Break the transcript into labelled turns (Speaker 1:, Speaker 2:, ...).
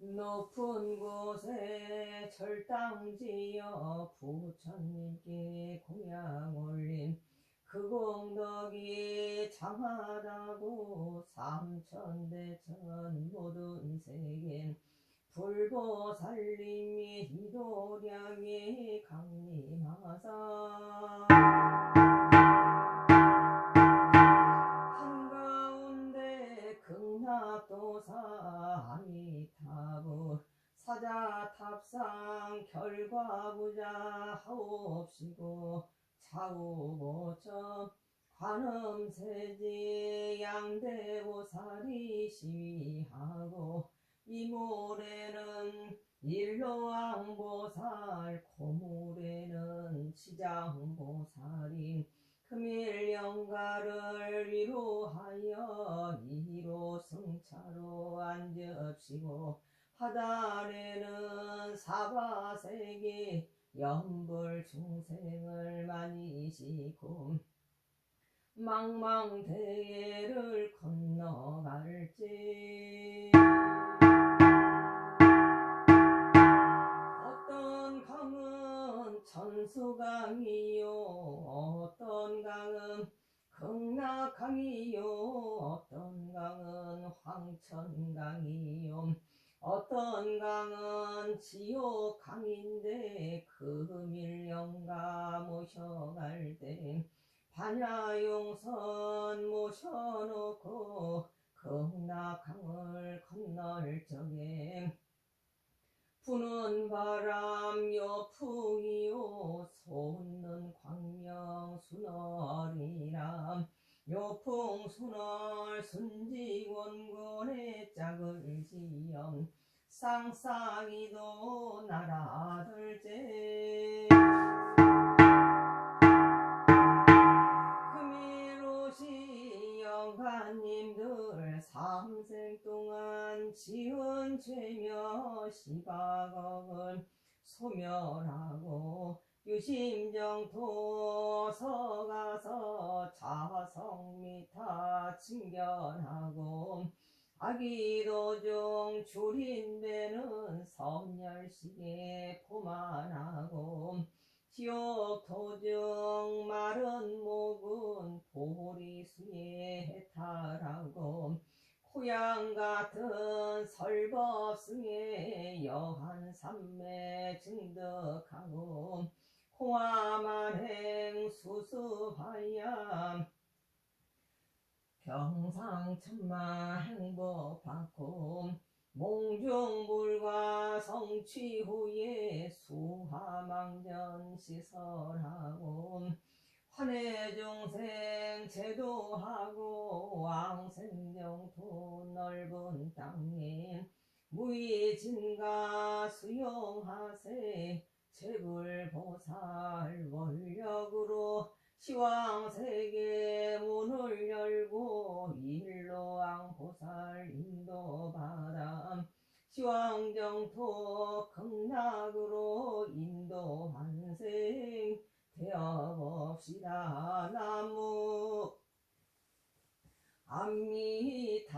Speaker 1: 높은 곳에 절당지어 부처님께 공양 올린 그 공덕이 장하다고 삼천대천 모든 세계 불보살님이 이도량에 강림하사 아미타부 사자 탑상 결과 부자 하옵시고 좌우보처 관음세지 양대보살이 시위하고 이모래는 일로왕보살 고물에는 치장보살인 금일 앉으시고 하단에는 사바세기 연불 중생을 많이시고 망망대해를 건너갈지. 어떤 강은 천수강이요 어떤 강은 극락강이요 어떤 강은 황천강이요 어떤 강은 지옥 강인데 금일 영가 모셔갈 때 반야용선 모셔놓고 극락강을 건널 적에 부는 바람 요풍이요 솟는 광명 순월이람 요풍 순월 순지원군의 짝을 지엄 쌍쌍이도 날아들제 금일오시 영가님들 삼생 동안 지은 죄며 시바걱을 소멸하고 유심정토 서가서 자성미타 칭견하고 아기도중 줄인되는 선열시계 포만하고 지옥도중 마른 목은 보리수에 해탈하고 고향 같은 설법승에 여한 삼매 증득하고 공화만행 수수하야 경상천마 행복받고 몽중불과 성취 후에 수하망전 시설하고 환해중생 제도하고 왕생정토 넓은 땅에 무의진가 수용하세 제불보살 원력으로 시왕세계 문을 열고 일로왕보살 인도받아 시왕정토 극락으로 인도한생 되어봅시다 나무. 아미타부